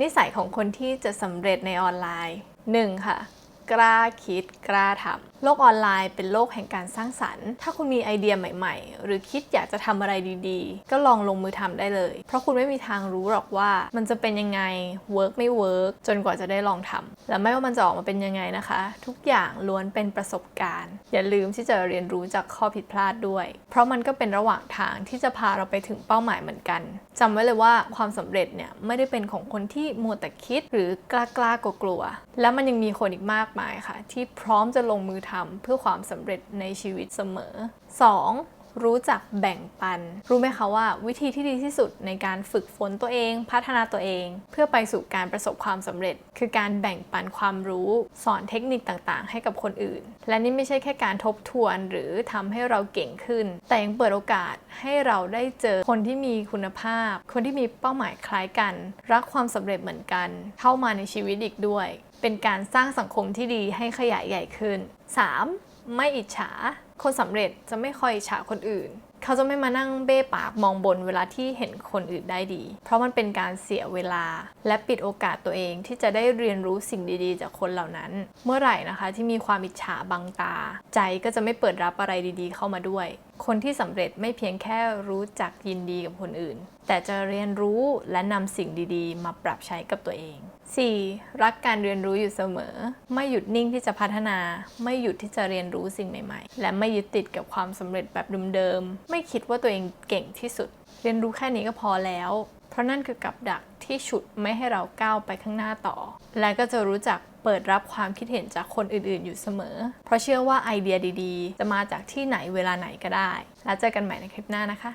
นิสัยของคนที่จะสำเร็จในออนไลน์ 1. ค่ะ กล้าคิดกล้าทำโลกออนไลน์เป็นโลกแห่งการสร้างสรรค์ ถ้าคุณมีไอเดียใหม่ ๆ หรือคิดอยากจะทำอะไรดีๆ ก็ลองลงมือทำได้เลย เพราะคุณไม่มีทางรู้หรอกว่า มันจะเป็นยังไงเวิร์กไม่เวิร์กจนกว่าจะได้ลองทำและไม่ว่ามันจะออกมาเป็นยังไงนะคะ ทุกอย่างล้วนเป็นประสบการณ์ อย่าลืมที่จะเรียนรู้จากข้อผิดพลาดด้วย เพราะมันก็เป็นระหว่างทางที่จะพาเราไปถึงเป้าหมายเหมือนกันจำไว้เลยว่าความสำเร็จเนี่ยไม่ได้เป็นของคนที่มัวแต่คิด หรือกล้ากล้ากลัวกลัวและมันยังมีคนอีกมากมายค่ะ ที่พร้อมจะลงมือทำเพื่อความสำเร็จในชีวิตเสมอ 2. รู้จักแบ่งปัน รู้ไหมคะว่าวิธีที่ดีที่สุดในการฝึกฝนตัวเอง พัฒนาตัวเอง เพื่อไปสู่การประสบความสำเร็จ คือการแบ่งปันความรู้สอนเทคนิคต่างๆ ให้กับคนอื่น และนี่ไม่ใช่แค่การทบทวนหรือทำให้เราเก่งขึ้น แต่ยังเปิดโอกาสให้เราได้เจอคนที่มีคุณภาพ คนที่มีเป้าหมายคล้ายกัน รักความสำเร็จเหมือนกัน เข้ามาในชีวิตอีกด้วย เป็นการสร้างสังคมที่ดีให้ขยายใหญ่ขึ้น 3. ไม่อิจฉา คนสำเร็จจะไม่คอยอิจฉาคนอื่น เขาจะไม่มานั่งเบ้ปากมองบนเวลาที่เห็นคนอื่นได้ดี เพราะมันเป็นการเสียเวลา และปิดโอกาสตัวเองที่จะได้เรียนรู้สิ่งดีๆ จากคนเหล่านั้น เมื่อไหร่นะคะที่มีความอิจฉาบังตา ใจก็จะไม่เปิดรับอะไรดีๆ เข้ามาด้วย คนที่สำเร็จไม่เพียงแค่รู้จักยินดีกับคนอื่น แต่จะเรียนรู้และนำสิ่งดีๆ มาปรับใช้กับตัวเอง 4. รักการเรียนรู้อยู่เสมอ ไม่หยุดนิ่งที่จะพัฒนา ไม่หยุดที่จะเรียนรู้สิ่งใหม่ ๆ และไม่ยึดติดกับความสำเร็จแบบเดิมๆ ไม่คิดว่าตัวเองเก่งที่สุด เรียนรู้แค่นี้ก็พอแล้ว เพราะนั่นคือกับดักที่ฉุดไม่ให้เราก้าวไปข้างหน้าต่อ และก็จะรู้จักเปิดรับความคิดเห็นจากคนอื่นๆ อยู่เสมอ เพราะเชื่อว่าไอเดียดีๆ จะมาจากที่ไหนเวลาไหนก็ได้ แล้วเจอกันใหม่ในคลิปหน้านะคะ